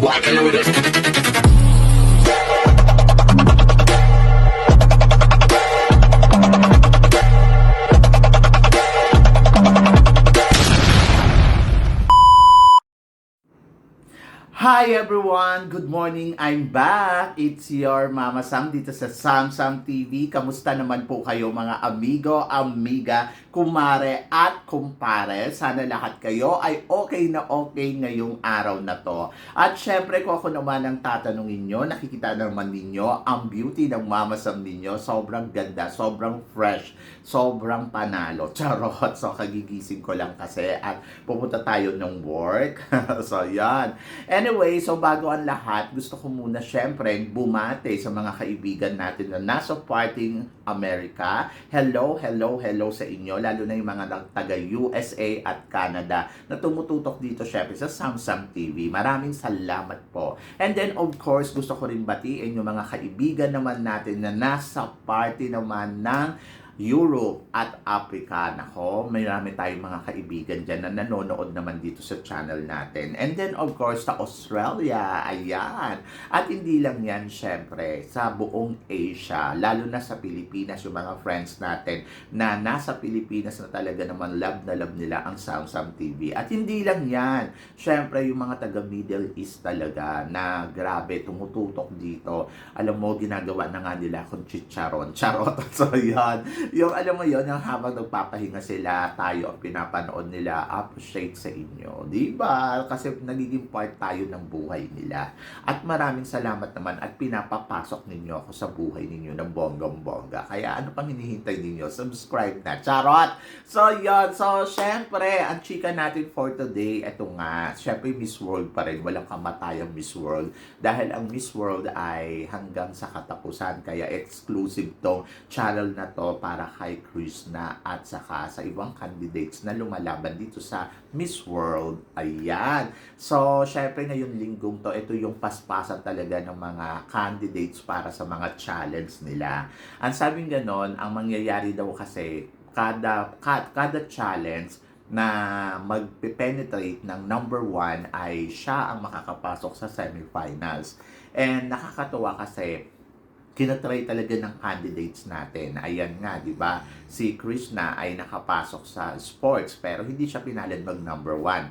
walking with it. Hi everyone! Good morning! I'm back! It's your Mama Sam dito sa Sam Sam TV. Kamusta naman po kayo mga amigo, amiga, kumare at kumpare? Sana lahat kayo ay okay na okay ngayong araw na to. At syempre kung ako naman ang tatanungin nyo, nakikita naman ninyo ang beauty ng Mama Sam ninyo. Sobrang ganda, sobrang fresh, sobrang panalo. Charot! So kagigising ko lang kasi at pupunta tayo ng work. so yan. Anyway, so bago ang lahat, gusto ko muna syempre bumate sa mga kaibigan natin na nasa parting America. Hello, hello, hello sa inyo, lalo na yung mga taga USA at Canada na tumututok dito syempre sa Samsung TV. Maraming salamat po. And then of course, gusto ko rin batiin yung mga kaibigan naman natin na nasa party naman ng Europe at Africa. Nako, may marami tayong mga kaibigan dyan na nanonood naman dito sa channel natin. And then, of course, sa Australia. Ayan. At hindi lang yan, syempre, sa buong Asia. Lalo na sa Pilipinas, yung mga friends natin na nasa Pilipinas na talaga naman love na love nila ang Samsung TV. At hindi lang yan. Syempre, yung mga taga Middle East talaga na grabe, tumututok dito. Alam mo, ginagawa na nga nila kung chicharon. Charot. So, yan yung alam mo yon yung habang nagpapahinga sila, tayo ang pinapanood nila, appreciate sa inyo. Di ba? Kasi nagiging part tayo ng buhay nila. At maraming salamat naman at pinapapasok ninyo ako sa buhay ninyo ng bonggang-bongga. Kaya ano pang hinihintay ninyo? Subscribe na. Charot! So, yon So, syempre, ang chika natin for today, eto nga, syempre Miss World pa rin. Walang kamatayang Miss World. Dahil ang Miss World ay hanggang sa katapusan. Kaya exclusive tong channel na to para kay Krishna at saka sa ibang candidates na lumalaban dito sa Miss World. Ayan. So, syempre ngayong linggong to, ito yung paspasan talaga ng mga candidates para sa mga challenge nila. Ang sabing ganon, ang mangyayari daw kasi kada, kada, kada challenge na magpe-penetrate ng number one ay siya ang makakapasok sa semifinals. And nakakatuwa kasi kinatry talaga ng candidates natin. Ayan nga, di ba? Si Krishna ay nakapasok sa sports pero hindi siya pinalad mag number one.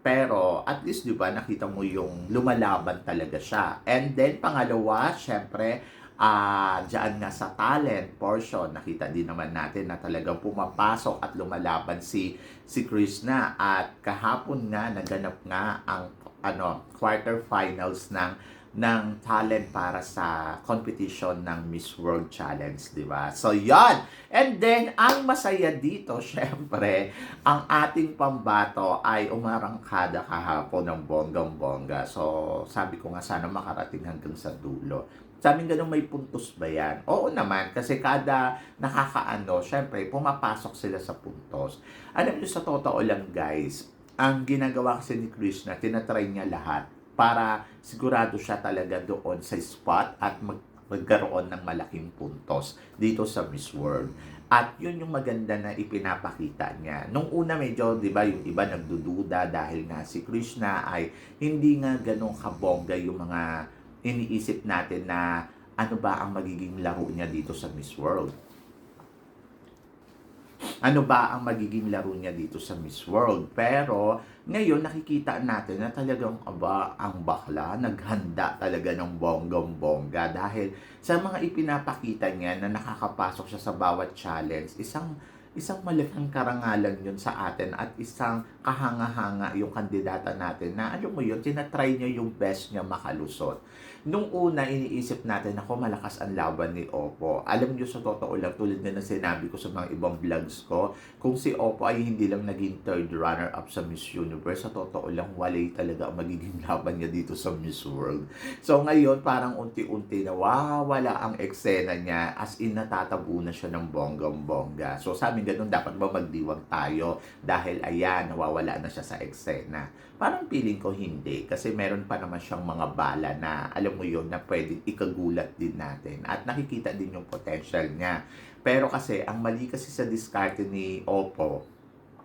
Pero at least, di ba, nakita mo yung lumalaban talaga siya. And then, pangalawa, syempre, ah diyan nga sa talent portion, nakita din naman natin na talagang pumapasok at lumalaban si si Krishna at kahapon nga naganap nga ang ano quarterfinals ng ng talent para sa competition ng Miss World Challenge, di ba? So, yon And then, ang masaya dito, syempre, ang ating pambato ay umarangkada kahapon ng bonggang-bongga. So, sabi ko nga sana makarating hanggang sa dulo. Sabi ganun may puntos ba yan? Oo naman, kasi kada nakakaano, syempre, pumapasok sila sa puntos. Alam niyo, sa totoo lang guys, ang ginagawa kasi ni Krishna, tinatry niya lahat para sigurado siya talaga doon sa spot at mag magkaroon ng malaking puntos dito sa Miss World. At yun yung maganda na ipinapakita niya. Nung una medyo, di ba, yung iba nagdududa dahil nga si Krishna ay hindi nga ganun kabongga yung mga iniisip natin na ano ba ang magiging laro niya dito sa Miss World. Ano ba ang magiging laro niya dito sa Miss World? Pero ngayon nakikita natin na talagang aba ang bakla naghanda talaga ng bonggong-bongga dahil sa mga ipinapakita niya na nakakapasok siya sa bawat challenge, isang isang malaking karangalan yun sa atin at isang kahanga-hanga yung kandidata natin na alam mo yun, tinatry niya yung best niya makalusot. Nung una, iniisip natin, ako malakas ang laban ni Oppo. Alam niyo sa totoo lang, tulad na sinabi ko sa mga ibang vlogs ko, kung si Oppo ay hindi lang naging third runner-up sa Miss Universe, sa totoo lang, walay talaga ang magiging laban niya dito sa Miss World. So ngayon, parang unti-unti na wala ang eksena niya as in natatabo na siya ng bonggang-bongga. So sabi ganun, dapat ba magdiwag tayo dahil ayan, nawawala na siya sa eksena. Parang feeling ko hindi kasi meron pa naman siyang mga bala na alam mo yun na pwedeng ikagulat din natin at nakikita din yung potential niya. Pero kasi ang mali kasi sa diskarte ni Oppo,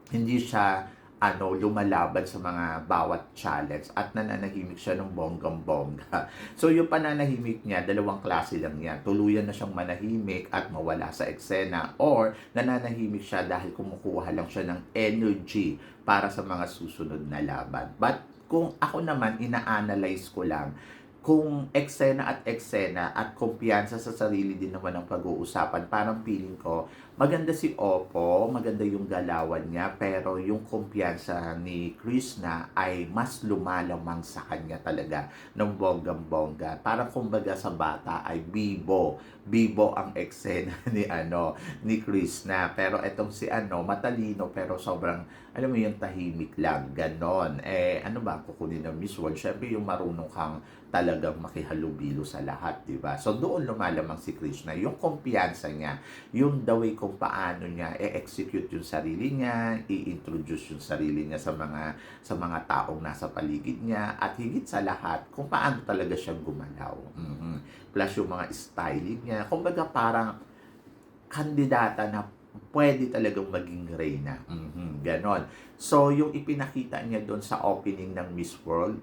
hindi siya ano, lumalaban sa mga bawat challenge at nananahimik siya ng bonggang-bongga. So yung pananahimik niya, dalawang klase lang yan. Tuluyan na siyang manahimik at mawala sa eksena or nananahimik siya dahil kumukuha lang siya ng energy para sa mga susunod na laban. But kung ako naman, ina-analyze ko lang, kung eksena at eksena at kumpiyansa sa sarili din naman ang pag-uusapan, parang feeling ko, maganda si Oppo, maganda yung galawan niya, pero yung kumpiyansa ni Krishna ay mas lumalamang sa kanya talaga ng bonggang-bongga. Parang kumbaga sa bata ay bibo. Bibo ang eksena ni ano ni Krishna. Pero etong si ano, matalino pero sobrang alam mo yung tahimik lang, ganon. Eh, ano ba kukunin ng Miss World? Siyempre yung marunong kang talagang makihalubilo sa lahat, di ba? So doon lumalamang si Krishna, yung kumpiyansa niya, yung the way kung paano niya i-execute yung sarili niya, i-introduce yung sarili niya sa mga sa mga taong nasa paligid niya at higit sa lahat kung paano talaga siya gumalaw. Mhm. Plus yung mga styling niya, kumbaga parang kandidata na pwede talagang maging reyna. Mhm, ganon. So, yung ipinakita niya doon sa opening ng Miss World,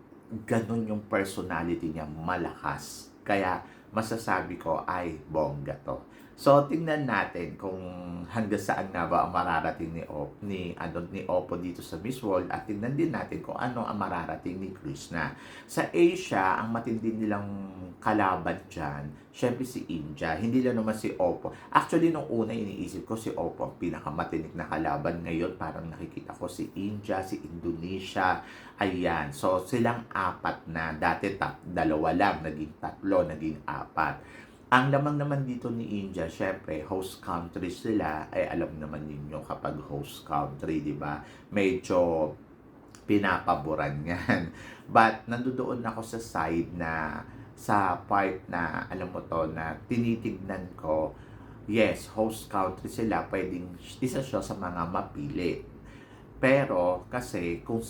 ganon yung personality niya, malakas. Kaya, masasabi ko ay bongga to. So, tingnan natin kung hanggang saan nga ba ang mararating ni, Op, ni, ano, ni Oppo dito sa Miss World at tingnan din natin kung ano ang mararating ni Krishna. Sa Asia, ang matindi nilang kalaban dyan, syempre si India. Hindi lang naman si Oppo. Actually, nung una iniisip ko si Oppo ang pinakamatinik na kalaban. Ngayon, parang nakikita ko si India, si Indonesia. Ayan. So, silang apat na. Dati tap, dalawa lang. Naging tatlo, naging apat. Ang lamang naman dito ni India, syempre, host country sila, ay alam naman ninyo kapag host country, di ba? Medyo pinapaboran yan. But, nandoon ako sa side na, sa part na, alam mo to, na tinitignan ko, yes, host country sila, pwedeng isa siya sa mga mapili. Pero, kasi, kung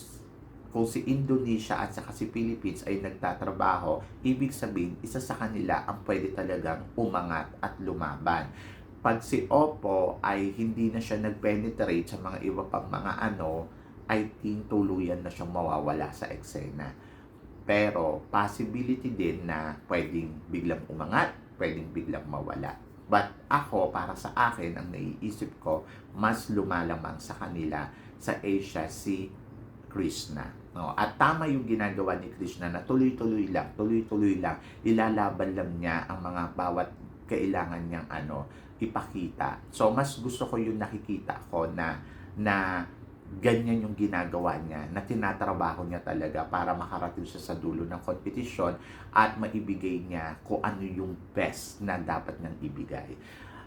kung si Indonesia at saka si Philippines ay nagtatrabaho, ibig sabihin, isa sa kanila ang pwede talagang umangat at lumaban. Pag si Oppo ay hindi na siya nag-penetrate sa mga iba pang mga ano, I think tuluyan na siyang mawawala sa eksena. Pero possibility din na pwedeng biglang umangat, pwedeng biglang mawala. But ako, para sa akin, ang naiisip ko, mas lumalamang sa kanila sa Asia si Krishna. No? At tama yung ginagawa ni Krishna na tuloy-tuloy lang, tuloy-tuloy lang, ilalaban lang niya ang mga bawat kailangan niyang ano, ipakita. So, mas gusto ko yung nakikita ko na, na ganyan yung ginagawa niya, na tinatrabaho niya talaga para makarating siya sa dulo ng kompetisyon at maibigay niya kung ano yung best na dapat niyang ibigay.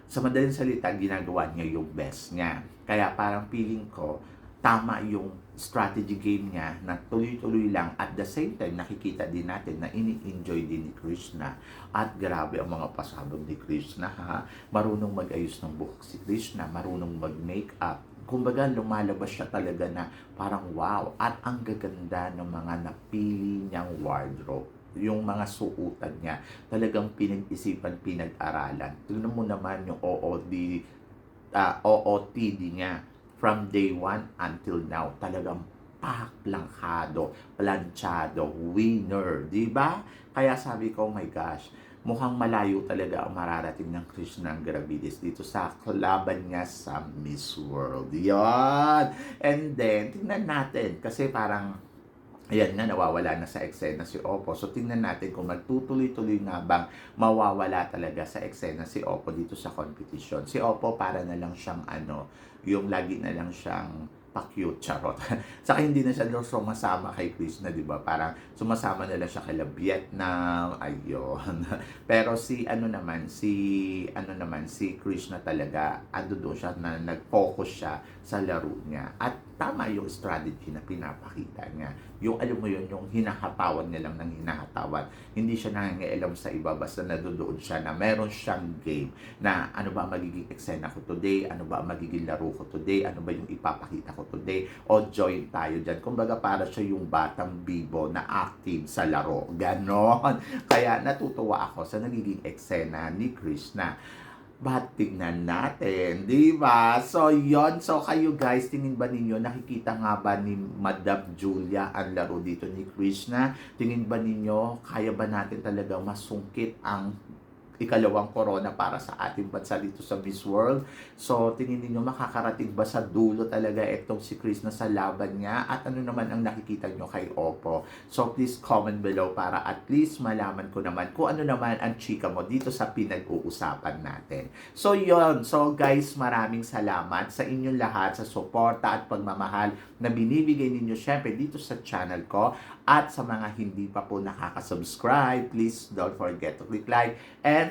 Sa madaling salita, ginagawa niya yung best niya. Kaya parang feeling ko, tama yung strategy game niya na tuloy-tuloy lang. At the same time nakikita din natin na ini-enjoy din ni Krishna. At grabe ang mga pasabog ni Krishna ha? Marunong mag-ayos ng buhok si Krishna marunong mag-makeup. Kumbaga lumalabas siya talaga na parang wow. At ang gaganda ng mga napili niyang wardrobe. Yung mga suotan niya talagang pinag-isipan pinag-aralan. Tingnan mo naman yung OOD uh, OOTD niya from day one until now, talagang pak, plangkado, planchado, winner, di ba? Kaya sabi ko, oh my gosh, mukhang malayo talaga ang mararating ng Krishna Gravides dito sa kalaban niya sa Miss World. Yan! And then, tingnan natin, kasi parang Ayan nga, nawawala na sa eksena si Oppo. So, tingnan natin kung magtutuloy-tuloy nga bang mawawala talaga sa eksena si Oppo dito sa competition. Si Oppo para na lang siyang ano, yung lagi na lang siyang pa-cute, charot. Saka hindi na siya sumasama kay Krishna, di ba? Parang sumasama na lang siya kay Vietnam, ayun. Pero si ano naman, si ano naman, si Krishna talaga, ando doon siya na nag-focus siya sa laro niya. At tama yung strategy na pinapakita niya. Yung alam mo yun, yung hinahatawan niya lang ng hinahatawan. Hindi siya nangangialam sa iba, basta nadodoon siya na meron siyang game na ano ba magiging eksena ko today, ano ba magiging laro ko today, ano ba yung ipapakita ko today, o join tayo dyan. Kumbaga para siya yung batang bibo na active sa laro. Ganon. Kaya natutuwa ako sa nagiging eksena ni Krishna. Ba't tingnan natin, di ba? So, yon So, kayo guys, tingin ba ninyo, nakikita nga ba ni Madam Julia ang laro dito ni Krishna? Tingin ba ninyo, kaya ba natin talaga masungkit ang ikalawang corona para sa ating bansa dito sa Miss World. So, tingin niyo makakarating ba sa dulo talaga itong si Chris na sa laban niya? At ano naman ang nakikita niyo kay Oppo? So, please comment below para at least malaman ko naman kung ano naman ang chika mo dito sa pinag-uusapan natin. So, yon So, guys, maraming salamat sa inyong lahat sa suporta at pagmamahal na binibigay ninyo syempre dito sa channel ko. At sa mga hindi pa po nakaka-subscribe, please don't forget to click like and